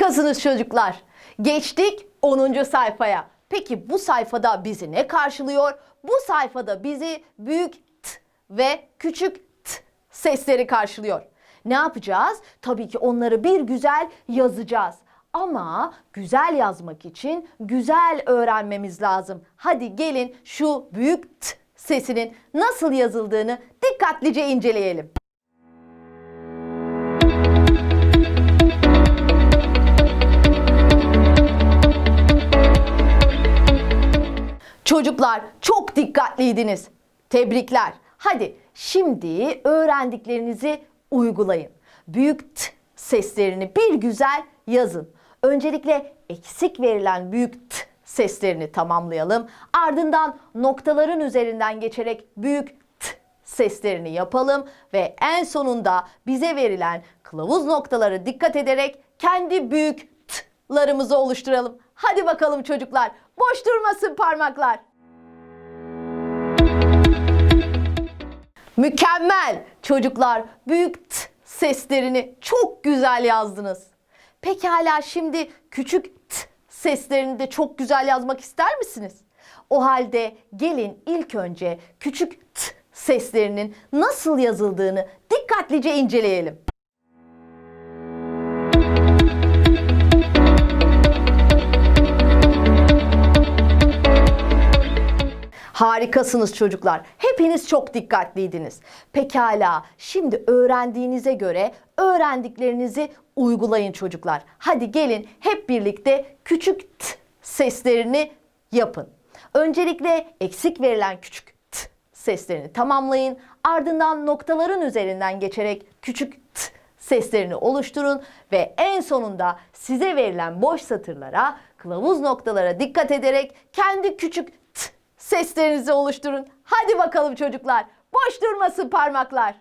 Harikasınız çocuklar. Geçtik 10. sayfaya. Peki bu sayfada bizi ne karşılıyor? Bu sayfada bizi büyük t ve küçük t sesleri karşılıyor. Ne yapacağız? Tabii ki onları bir güzel yazacağız. Ama güzel yazmak için güzel öğrenmemiz lazım. Hadi gelin şu büyük t sesinin nasıl yazıldığını dikkatlice inceleyelim. Çocuklar çok dikkatliydiniz. Tebrikler. Hadi şimdi öğrendiklerinizi uygulayın. Büyük t seslerini bir güzel yazın. Öncelikle eksik verilen büyük t seslerini tamamlayalım. Ardından noktaların üzerinden geçerek büyük t seslerini yapalım ve en sonunda bize verilen kılavuz noktaları dikkat ederek kendi büyük t'larımızı oluşturalım. Hadi bakalım çocuklar. Boş durmasın parmaklar. Mükemmel. Çocuklar büyük t seslerini çok güzel yazdınız. Pekala şimdi küçük t seslerini de çok güzel yazmak ister misiniz? O halde gelin ilk önce küçük t seslerinin nasıl yazıldığını dikkatlice inceleyelim. Harikasınız çocuklar. Hepiniz çok dikkatliydiniz. Pekala, şimdi öğrendiğinize göre öğrendiklerinizi uygulayın çocuklar. Hadi gelin hep birlikte küçük t seslerini yapın. Öncelikle eksik verilen küçük t seslerini tamamlayın. Ardından noktaların üzerinden geçerek küçük t seslerini oluşturun ve en sonunda size verilen boş satırlara, kılavuz noktalara dikkat ederek kendi küçük seslerinizi oluşturun. Hadi bakalım çocuklar. Boş durmasın parmaklar.